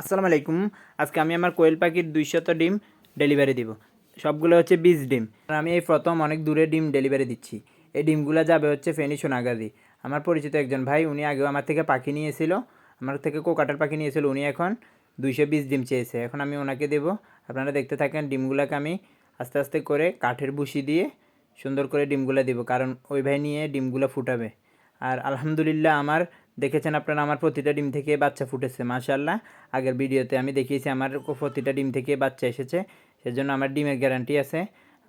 আসসালামু আলাইকুম। আজকে আমি আমার কোয়েল পাখির দুইশত ডিম ডেলিভারি দিব। সবগুলো হচ্ছে বীজ ডিম। আর আমি এই প্রথম অনেক দূরে ডিম ডেলিভারি দিচ্ছি। এই ডিমগুলো যাবে হচ্ছে ফেনী সোনাগাদি আমার পরিচিত একজন ভাই, উনি আগেও আমার থেকে পাখি নিয়েছিল। আমার থেকে কোকাটার পাখি নিয়েছিল উনি এখন দুইশো বিশ ডিম চেয়েছে। এখন আমি ওনাকে দেব। আপনারা দেখতে থাকেন ডিমগুলোকে আমি আস্তে আস্তে করে কাঠের বুশি দিয়ে সুন্দর করে ডিমগুলো দিব। কারণ ওই ভাই নিয়ে ডিমগুলো ফুটাবে। আর আলহামদুলিল্লাহ আমার দেখেছেন আপনারা আমার প্রতিটা ডিম থেকে বাচ্চা ফুটেছে মাশাল্লাহ আগের ভিডিওতে আমি দেখিয়েছি আমার প্রতিটা ডিম থেকে বাচ্চা এসেছে, সেজন্য আমার ডিমের গ্যারান্টি আছে।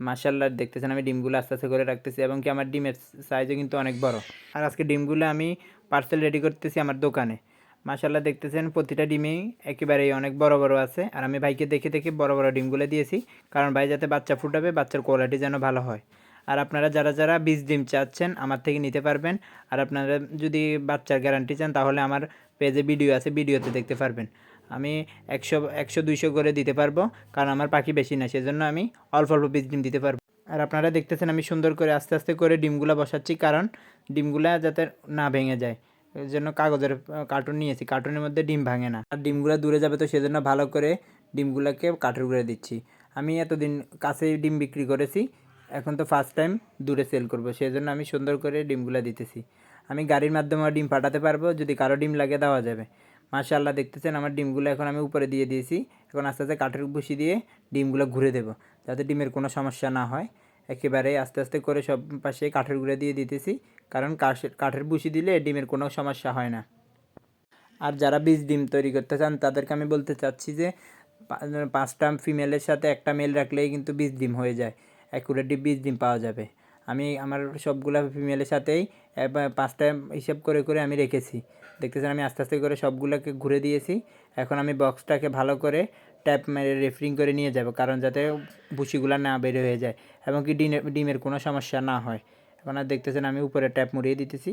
মাশাল্লাহ দেখতেছেন আমি ডিমগুলো আস্তে আস্তে করে রাখতেছি এবং কি আমার ডিমের সাইজও কিন্তু অনেক বড়। আর আজকে ডিমগুলো আমি পার্সেল রেডি করতেছি আমার দোকানে। মাশাল্লাহ দেখতেছেন প্রতিটা ডিমেই একেবারেই অনেক বড় বড় আছে। আর আমি ভাইকে দেখে দেখে বড় বড় ডিমগুলো দিয়েছি, কারণ ভাই যাতে বাচ্চা ফুটাবে, বাচ্চার কোয়ালিটি যেন ভালো হয়। আর আপনারা যারা যারা বীজ ডিম চাচ্ছেন আমার থেকে নিতে পারবেন। আর আপনারা যদি বাচ্চার গ্যারান্টি চান, তাহলে আমার পেজে ভিডিও আছে ভিডিওতে দেখতে পারবেন। আমি একশো একশো দুইশো করে দিতে পারব, কারণ আমার পাখি বেশি না, সেজন্য আমি অল্প অল্প বীজ ডিম দিতে পারব। আর আপনারা দেখতেছেন আমি সুন্দর করে আস্তে আস্তে করে ডিমগুলো বসাচ্ছি, কারণ ডিমগুলা যাতে না ভেঙে যায়। এর জন্য কাগজের কার্টুন নিয়েছি কার্টুনের মধ্যে ডিম ভাঙে না। আর ডিমগুলো দূরে যাবে তো সেজন্য ভালো করে ডিমগুলোকে কাঠের করে দিচ্ছি। আমি এতদিন কাছে ডিম বিক্রি করেছি এখন তো ফার্স্ট টাইম দূরে সেল করব সেই জন্য আমি সুন্দর করে ডিমগুলো দিতেছি। আমি গাড়ির মাধ্যমে ডিম পাঠাতে পারব, যদি কারও ডিম লাগে দেওয়া যাবে। মাশাআল্লাহ, দেখতেছেন আমার ডিমগুলো এখন আমি উপরে দিয়ে দিয়েছি। এখন আস্তে আস্তে কাঠের বসি দিয়ে ডিমগুলো ঘুরে দেবো, যাতে ডিমের কোনো সমস্যা না হয়। একেবারে আস্তে আস্তে করে সব পাশে কাঠের গুঁড়ে দিয়ে দিতেছি, কারণ কাঠের কাঠের বুসি দিলে ডিমের কোনো সমস্যা হয় না। আর যারা বীজ ডিম তৈরি করতে চান, তাদেরকে আমি বলতে চাচ্ছি যে পাঁচটা ফিমেলের সাথে একটা মেল রাখলেই কিন্তু বীজ ডিম হয়ে যায়। অ্যাকুরেটলি বীজ ডিম পাওয়া যাবে। আমি আমার সবগুলা ফিমেলের সাথেই পাঁচটা হিসাব করে করে আমি রেখেছি। দেখতেছেন, আমি আস্তে আস্তে করে সবগুলোকে ঘুরে দিয়েছি। এখন আমি বক্সটাকে ভালো করে ট্যাপ মেরে রেফরিং করে নিয়ে যাব, কারণ যাতে ভুসিগুলো না বের হয়ে যায় এবং কি ডিমের ডিমের কোনো সমস্যা না হয়। এখন আর দেখতেছেন, আমি উপরে ট্যাপ মুড়িয়ে দিতেছি।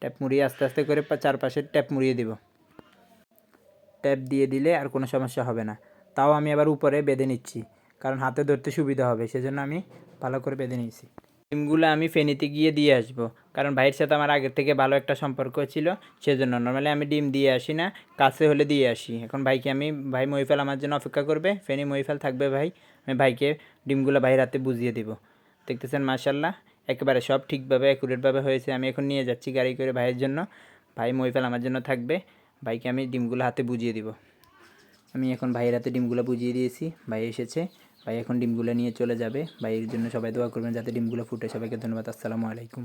ট্যাপ মুড়িয়ে আস্তে আস্তে করে চারপাশে ট্যাপ মুড়িয়ে দিব। ট্যাপ দিয়ে দিলে আর কোনো সমস্যা হবে না। তাও আমি আবার উপরে বেঁধে নিচ্ছি। কারণ হাতে ধরতে সুবিধা হবে, সেজন্য আমি ভালো করে বেঁধে নিয়েছি। ডিমগুলো আমি ফেনীতে গিয়ে দিয়ে আসব, কারণ ভাইয়ের সাথে আমার আগের থেকে ভালো একটা সম্পর্ক ছিল, সেজন্য। নর্মালি আমি ডিম দিয়ে আসি না, কাছে হলে দিয়ে আসি। এখন ভাইকে আমি, ভাই মহিফাল আমার জন্য অপেক্ষা করবে, ফেনী মহিফাল থাকবে ভাই, আমি ভাইকে ডিমগুলো ভাইয়ের হাতে বুঝিয়ে দিব। দেখতেছেন মার্শাল্লাহ একেবারে সব ঠিকভাবে অ্যাকুরেটভাবে হয়েছে। আমি এখন নিয়ে যাচ্ছি গাড়ি করে ভাইয়ের জন্য, ভাই মহিফাল আমার জন্য থাকবে, ভাইকে আমি ডিমগুলো হাতে বুঝিয়ে দিব। আমি এখন ভাইয়ের হাতে ডিমগুলো বুঝিয়ে দিয়েছি, ভাই এসেছে ভাই, এখন ডিমগুলো নিয়ে চলে যাবে। ভাইয়ের জন্য সবাই দোয়া করবেন, যাতে ডিমগুলো ফুটে। সবাইকে ধন্যবাদ, আসসালামু আলাইকুম।